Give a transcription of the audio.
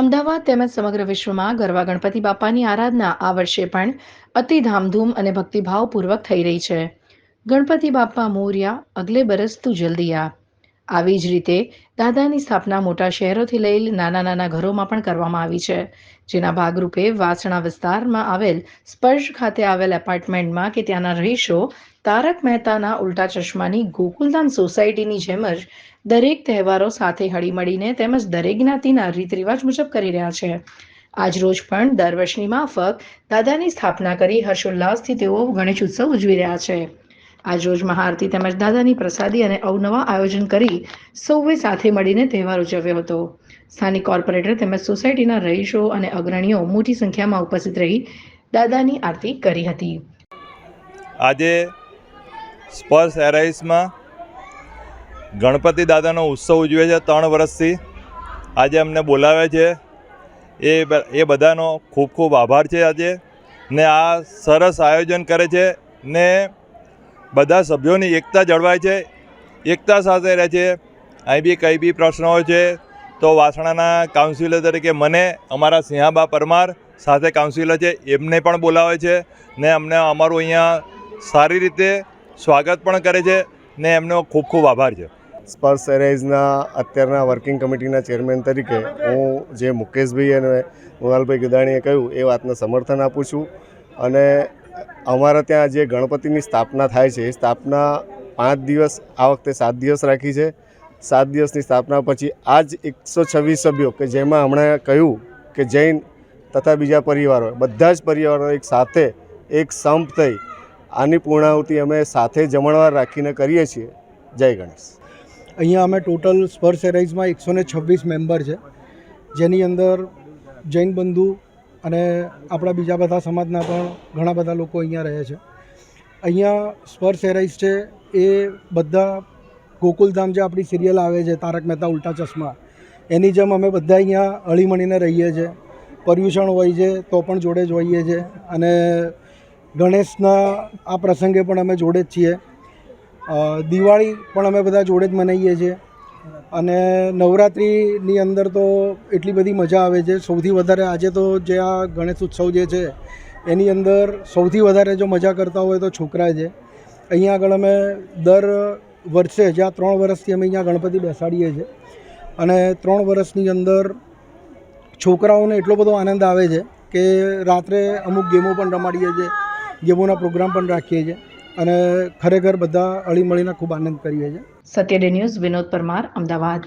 અમદાવાદ તેમજ સમગ્ર વિશ્વમાં ગરવા ગણપતિ બાપાની આરાધના આ વર્ષે પણ અતિ ધામધૂમ અને ભક્તિભાવપૂર્વક થઈ રહી છે. ગણપતિ બાપા મોર્યા, અગલે બરસ તું જલ્દી આ આવી જ રીતે દાદાની સ્થાપના મોટા શહેરોથી લઈ નાના નાના ઘરોમાં પણ કરવામાં આવી છે. જેના ભાગરૂપે વાસણા વિસ્તારમાં આવેલ સ્પર્શ ખાતે આવેલ એપાર્ટમેન્ટમાં કે ત્યાંના રહીશો તારક મહેતાના ઉલ્ટા ચશ્માની ગોકુલધામ સોસાયટીની જેમ જ દરેક તહેવારો સાથે હળીમળીને તેમજ દરેક જ્ઞાતિના રીત મુજબ કરી રહ્યા છે. આજરોજ પણ દર વર્ષની માફક દાદાની સ્થાપના કરી હર્ષોલ્લાસથી તેઓ ગણેશ ઉત્સવ ઉજવી રહ્યા છે. આજરોજ મહાઆરતી તેમજ દાદાની પ્રસાદી અને અવનવા આયોજન કરી સૌએ સાથે મળીને તહેવાર ઉજવ્યો હતો. સ્થાનિક કોર્પોરેટર તેમજ સોસાયટીના રહીશો અને અગ્રણીઓ મોટી સંખ્યામાં ઉપસ્થિત રહી દાદાની આરતી કરી હતી. આજે સ્પર્શ એરાઇસમાં ગણપતિ દાદાનો ઉત્સવ ઉજવે છે ત્રણ વર્ષથી. આજે અમને બોલાવે છે. એ એ બધાનો ખૂબ ખૂબ આભાર છે આજે. ને આ સરસ આયોજન કરે છે ને બધા સભ્યોની એકતા જળવાય છે. એકતા સાથે રહે છે. અહીં બી કંઈ બી પ્રશ્નો છે તો વાસણાના કાઉન્સિલર તરીકે મને, અમારા સિંહાબા પરમાર સાથે કાઉન્સિલર છે એમને પણ બોલાવે છે. ને અમને અમારું અહીંયા સારી રીતે સ્વાગત પણ કરે છે ને એમનો ખૂબ ખૂબ આભાર છે. સ્પર્શ એરાઇઝના અત્યારના વર્કિંગ કમિટીના ચેરમેન તરીકે હું જે મુકેશભાઈ અને મુલાલભાઈ ગદાણીએ કહ્યું એ વાતને સમર્થન આપું છું અને અમારા ત્યાં જે ગણપતિની સ્થાપના થાય છે એ સ્થાપના પાંચ દિવસ, આ વખતે સાત દિવસ રાખી છે. સાત દિવસની સ્થાપના પછી આ જ એકસો છવ્વીસ સભ્યો કે જેમાં હમણાં કહ્યું કે જૈન તથા બીજા પરિવારો, બધા જ પરિવારો એક સાથે એક સંપ થઈ આની પૂર્ણાહુતિ અમે સાથે જમણવાર રાખીને કરીએ છીએ. જય ગણેશ. અહીંયા અમે ટોટલ સ્પર્શ એરાઇઝમાં એકસો ને છવ્વીસ મેમ્બર છે. જેની અંદર જૈન બંધુ અને આપણા બીજા બધા સમાજના પણ ઘણા બધા લોકો અહીંયા રહે છે. અહીંયા સ્પર્શ એરાઇઝ છે એ બધા ગોકુલધામ જે આપણી સિરિયલ આવે છે, તારક મહેતા ઉલ્ટા ચશ્મા, એની જેમ અમે બધા અહીંયા અળીમણીને રહીએ છીએ. પર્યુષણ હોય છે તો પણ જોડે જ હોઈએ છીએ. અને ગણેશના આ પ્રસંગે પણ અમે જોડે જ છીએ. દિવાળી પણ અમે બધા જોડે જ મનાવીએ છીએ. અને નવરાત્રિની અંદર તો એટલી બધી મજા આવે છે. સૌથી વધારે આજે તો જે આ ગણેશ ઉત્સવ જે છે, એની અંદર સૌથી વધારે જો મજા કરતા હોય તો છોકરા છે. અહીંયા આગળ અમે દર વર્ષે જ્યાં ત્રણ વર્ષથી અમે અહીંયા ગણપતિ બેસાડીએ છીએ. અને ત્રણ વર્ષની અંદર છોકરાઓને એટલો બધો આનંદ આવે છે કે રાત્રે અમુક ગેમો પણ રમાડીએ છીએ. ગેમોના પ્રોગ્રામ પણ રાખીએ છીએ અને ખરેખર બધા હળીમળીને ખૂબ આનંદ કરીએ છીએ. સત્યડે ન્યૂઝ વિનોદ પરમાર, અમદાવાદ.